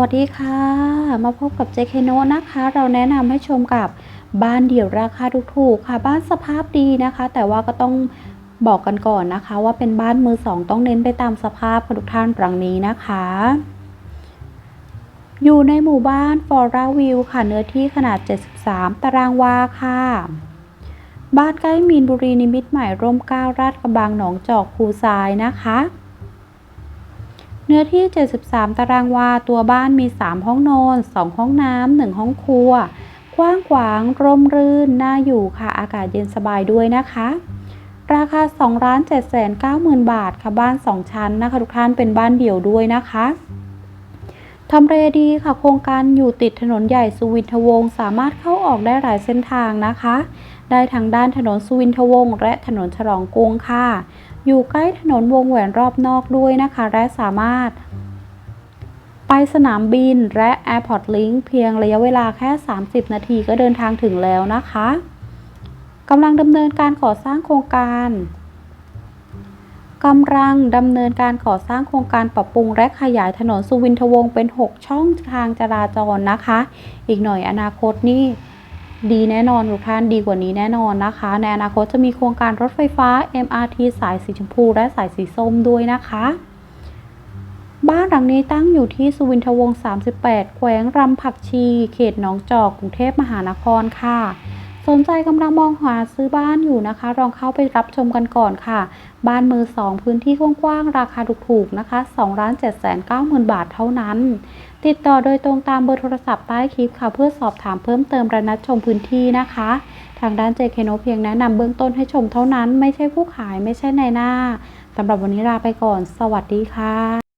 วัสดีค่ะ มาพบกับเจคโนนะคะ เราแนะนำให้ชมกับบ้านเดี่ยวราคาถูกๆค่ะ บ้านสภาพดีนะคะ แต่ว่าก็ต้องบอกกันก่อนนะคะ ว่าเป็นบ้านมือสองต้องเน้นไปตามสภาพทุกท่านหลังนี้นะคะ อยู่ในหมู่บ้านฟอราวิวค่ะ เนื้อที่ขนาด 73 ตารางวาค่ะ บ้านใกล้มีนบุรีนิมิตใหม่ร่มเก้าราดกระบังหนองจอกคูทรายนะคะ เนื้อที่ 73 ตารางวา ตัวบ้านมี 3 ห้องนอน 2 ห้องน้ำ 1 ห้องครัว กว้างขวาง ร่มรื่น น่าอยู่ค่ะ อากาศเย็นสบายด้วยนะคะ ราคา2 7 9 0 0 0 0 บาทค่ะ บ้าน 2 ชั้นนะคะ ทุกท่านเป็นบ้านเดี่ยวด้วยนะคะ ทำเลดีค่ะ โครงการอยู่ติดถนนใหญ่สุวินทวงศ์สามารถเข้าออกได้หลายเส้นทางนะคะ ได้ทางด้านถนนสุวินทวงศ์และถนนฉลองกรุงค่ะ อยู่ใกล้ถนนวงแหวนรอบนอกด้วยนะคะ และสามารถ ไปสนามบินและ Airport Link เพียงระยะเวลาแค่ 30 นาทีก็เดินทางถึงแล้วนะคะกำลังดำเนินการก่อสร้างโครงการ กำลังดำเนินการก่อสร้างโครงการปรับปรุงและขยายถนนสุวินทวงศ์เป็น 6 ช่องทางจราจรนะคะ อีกหน่อยอนาคตนี่ดีแน่นอนทุกท่านดีกว่านี้แน่นอนนะคะ ในอนาคตจะมีโครงการรถไฟฟ้า MRT สายสีชมพูและสายสีส้มด้วยนะคะ บ้านหลังนี้ตั้งอยู่ที่สุวินทวงศ์ 38 แขวงรำผักชี เขตหนองจอกกรุงเทพมหานครค่ะ สนใจกำลังมองหาซื้อบ้านอยู่นะคะ ลองเข้าไปรับชมกันก่อนค่ะ บ้านมือสองพื้นที่กว้างๆ ราคาถูกๆ นะคะ2ล้าน7 9 0 0 0 บาทเท่านั้น ติดต่อโดยตรงตามเบอร์โทรศัพท์ใต้คลิปค่ะ เพื่อสอบถามเพิ่มเติมระนัดชมพื้นที่นะคะ ทางด้านเจเคโนเพียงแนะนำเบื้องต้นให้ชมเท่านั้น ไม่ใช่ผู้ขายไม่ใช่ในายหน้าสำหรับวันนี้ลาไปก่อน สวัสดีค่ะ